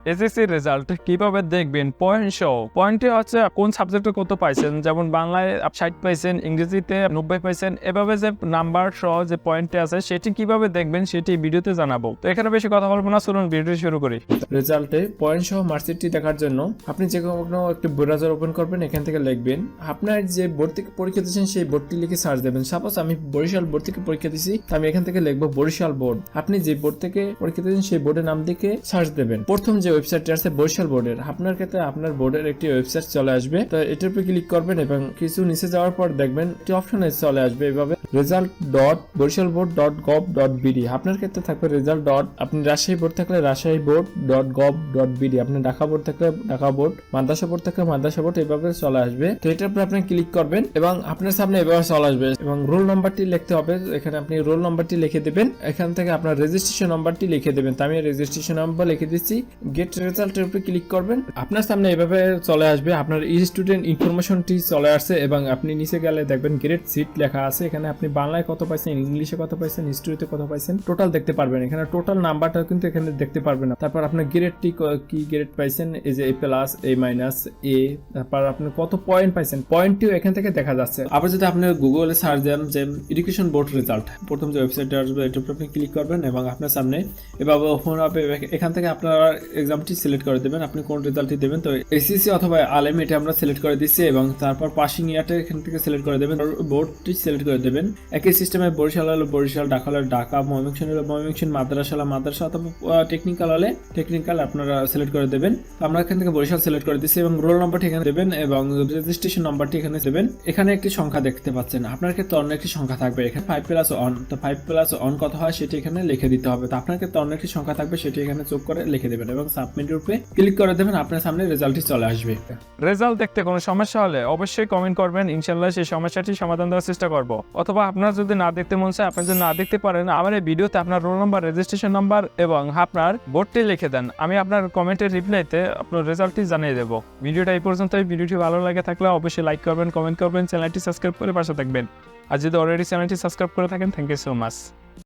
SSC result কীভাবে দেখবেন? Point সহ পয়েন্টে হচ্ছে কোন সাবজেক্টে কত পাইছেন যেমন বাংলায় ষাট পাইছেন ইংরেজিতে নব্বই পাইছেন এভাবে যে নাম্বার সহ যে পয়েন্টে আছে, সেটি কীভাবে দেখবেন সেটি ভিডিওতে জানাব। তো এখানে বেশি কথা বলব না, চলুন ভিডিও শুরু করি। রেজাল্টে পয়েন্ট সহ মার্কশিটটি দেখার জন্য আপনি যে কোনো একটি ব্রাউজার ওপেন করবেন, এখান থেকে লিখবেন, আপনার যে বোর্ড থেকে পরীক্ষা দিচ্ছেন সেই বোর্ডটি লিখে সার্চ দেবেন। সাপোজ আমি বরিশাল বোর্ড থেকে পরীক্ষা তো আমি এখান থেকে লিখব বরিশাল বোর্ড আপনি যে বোর্ড থেকে পরীক্ষা দিচ্ছেন সেই বোর্ডের নাম দিকে সার্চ দেবেন। প্রথম যে ওয়েবসাইটটি আছে বরিশাল বোর্ডের, আপনার ক্ষেত্রে আপনার বোর্ডের একটি ওয়েবসাইট চলে আসবে। তো এটার উপরে ক্লিক করবেন এবং কিছু নিচে যাওয়ার পর দেখবেন একটি অপশনে চলে আসবে এভাবে result dot Barishal board dot gov dot BD আপনার ক্ষেত্রে থাকবে রেজাল্ট ডট আপনি রাজশাহী বোর্ড থাকলে Rajshahi board dot gov dot BD আপনি ঢাকা বোর্ড থাকলে ঢাকা বোর্ড, মাদ্রাসা বোর্ড থাকলে মাদ্রাসা বোর্ড, এভাবে চলে আসবে। তো এটার উপরে আপনি ক্লিক করবেন এবং আপনার সামনে এভাবে চলে আসবে এবং রোল নাম্বারটি লিখতে হবে। এখানে আপনি রোল নাম্বারটি লিখে দেবেন, এখান থেকে আপনার রেজিস্ট্রেশন নাম্বারটি লিখে দেবেন। তো আমি রেজিস্ট্রেশন নাম্বার লিখে দিচ্ছি গেট রেজাল্টের উপরে ক্লিক করবেন। আপনার সামনে এভাবে চলে আসবে। আপনার ই স্টুডেন্ট ইনফরমেশনটি চলে আসছে এবং আপনি নিচে গেলে দেখবেন গ্রেড সিট লেখা আছে। এখানে আপনি বাংলায় কত পাইছেন, ইংলিশে কত পাইছেন হিস্ট্রিতে কত পাইছেন টোটাল দেখতে পারবেন। এখানে টোটাল নাম্বারটা কিন্তু এখানে দেখতে পারবেন না। তারপর আপনার গ্রেডটি কি গ্রেড পাইছেন? এই যে এ প্লাস এ মাইনাস এ তারপর আপনি কত পয়েন্ট পাইছেন? পয়েন্টটিও এখান থেকে দেখা যাচ্ছে। আবার যদি আপনি গুগলে সার্চ দেন যে এডুকেশন বোর্ড রেজাল্ট প্রথম যে ওয়েবসাইটটা আসবে, এটার উপর আপনি ক্লিক করবেন এবং আপনার সামনে এভাবে ওপেন হবে এখান থেকে আপনারা এক্সামটি সিলেক্ট করে দেবেন, আপনি কোন রেজাল্টটি দেবেন, তো এসিসি অথবা আলেম এটা আমরা সিলেক্ট করে দিচ্ছি এবং তারপর পাসিং ইয়ারটা এখান থেকে সিলেক্ট করে দেবেন বোর্ডটি সিলেক্ট করে দেবেন। একই সিস্টেমে বরিশাল হলো বরিশাল, ঢাকা হলে ঢাকা, ময়মনসিংহ হলো ময়মনসিংহ, মাদ্রাসা হলো মাদ্রাসা অথবা টেকনিক্যাল হলে টেকনিক্যাল আপনারা সিলেক্ট করে দেবেন। আমরা এখান থেকে বরিশাল সিলেক্ট করে দিচ্ছি এবং রোল নাম্বারটি এখানে দেবেন এবং রেজিস্ট্রেশন নাম্বারটি এখানে দেবেন। এখানে একটি সংখ্যা দেখতে পাচ্ছেন, আপনার ক্ষেত্রে অন্য একটি সংখ্যা থাকবে, এখানে ফাইভ প্লাস অন তো ফাইভ প্লাস অন কত হয় সেটি এখানে লিখে দিতে হবে। তো আপনার ক্ষেত্রে অন্য একটি সংখ্যা থাকবে, সেটি এখানে চোখ করে লিখে দেবেন এবং সাবমিটের উপরে ক্লিক করে দেবেন, আপনার সামনে রেজাল্টটি চলে আসবে। রেজাল্ট দেখতে কোনো সমস্যা হলে অবশ্যই কমেন্ট করবেন ইনশাল্লাহ সেই সমস্যাটি সমাধান দেওয়ার চেষ্টা করব। অথবা আপনার যদি না দেখতে মন চায়, আপনি যদি না দেখতে পারেন, আমার এই ভিডিওতে আপনার রোল নাম্বার রেজিস্ট্রেশন নাম্বার এবং আপনার বোর্ডটি লিখে দেন। আমি আপনার কমেন্টের রিপ্লাইতে আপনার রেজাল্টটি জানিয়ে দেবো। ভিডিওটা এই পর্যন্তই ভিডিওটি ভালো লাগে থাকলে অবশ্যই লাইক করবেন কমেন্ট করবেন চ্যানেলটি সাবস্ক্রাইব করে পাশে থাকবেন। আর যদি অলরেডি চ্যানেলটি সাবস্ক্রাইব করে থাকেন থ্যাংক ইউ সো মাচ